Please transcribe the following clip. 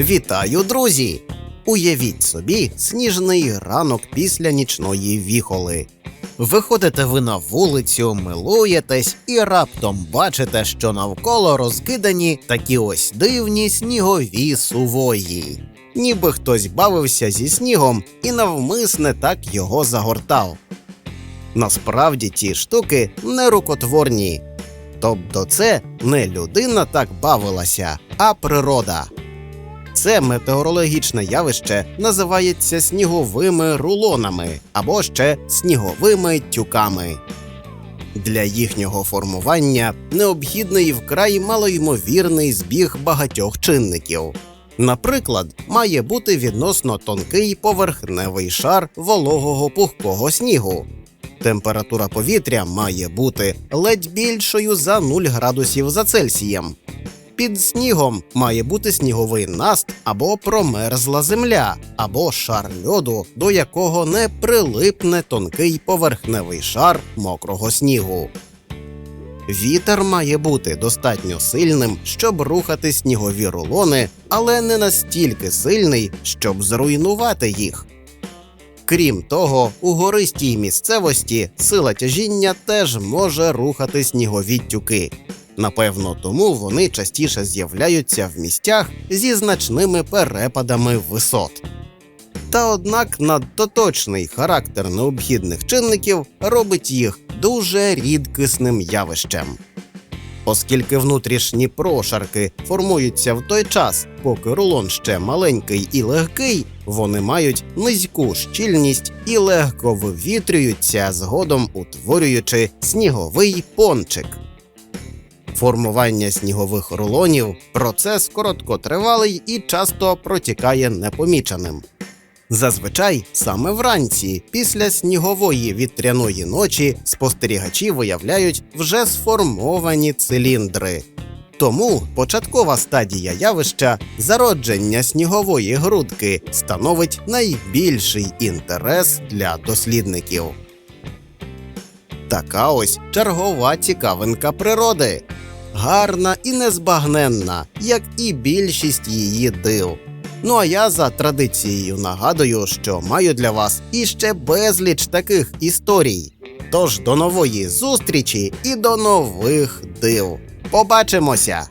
Вітаю, друзі! Уявіть собі сніжний ранок після нічної віхоли. Виходите ви на вулицю, милуєтесь і раптом бачите, що навколо розкидані такі ось дивні снігові сувої. Ніби хтось бавився зі снігом і навмисне так його загортав. Насправді ті штуки не рукотворні. Тобто це не людина так бавилася, а природа. Це метеорологічне явище називається сніговими рулонами або ще сніговими тюками. Для їхнього формування необхідний вкрай малоймовірний збіг багатьох чинників. Наприклад, має бути відносно тонкий поверхневий шар вологого пухкого снігу. Температура повітря має бути ледь більшою за 0 градусів за Цельсієм. Під снігом має бути сніговий наст або промерзла земля, або шар льоду, до якого не прилипне тонкий поверхневий шар мокрого снігу. Вітер має бути достатньо сильним, щоб рухати снігові рулони, але не настільки сильний, щоб зруйнувати їх. Крім того, у гористій місцевості сила тяжіння теж може рухати снігові тюки. Напевно, тому вони частіше з'являються в місцях зі значними перепадами висот. Та однак надто точний характер необхідних чинників робить їх дуже рідкісним явищем. Оскільки внутрішні прошарки формуються в той час, поки рулон ще маленький і легкий, вони мають низьку щільність і легко вивітрюються, згодом утворюючи сніговий пончик. Формування снігових рулонів процес короткотривалий і часто протікає непоміченим. Зазвичай саме вранці, після снігової вітряної ночі, спостерігачі виявляють вже сформовані циліндри. Тому початкова стадія явища зародження снігової грудки становить найбільший інтерес для дослідників. Така ось чергова цікавинка природи. Гарна і незбагненна, як і більшість її див. Ну а я за традицією нагадую, що маю для вас іще безліч таких історій. Тож до нової зустрічі і до нових див. Побачимося!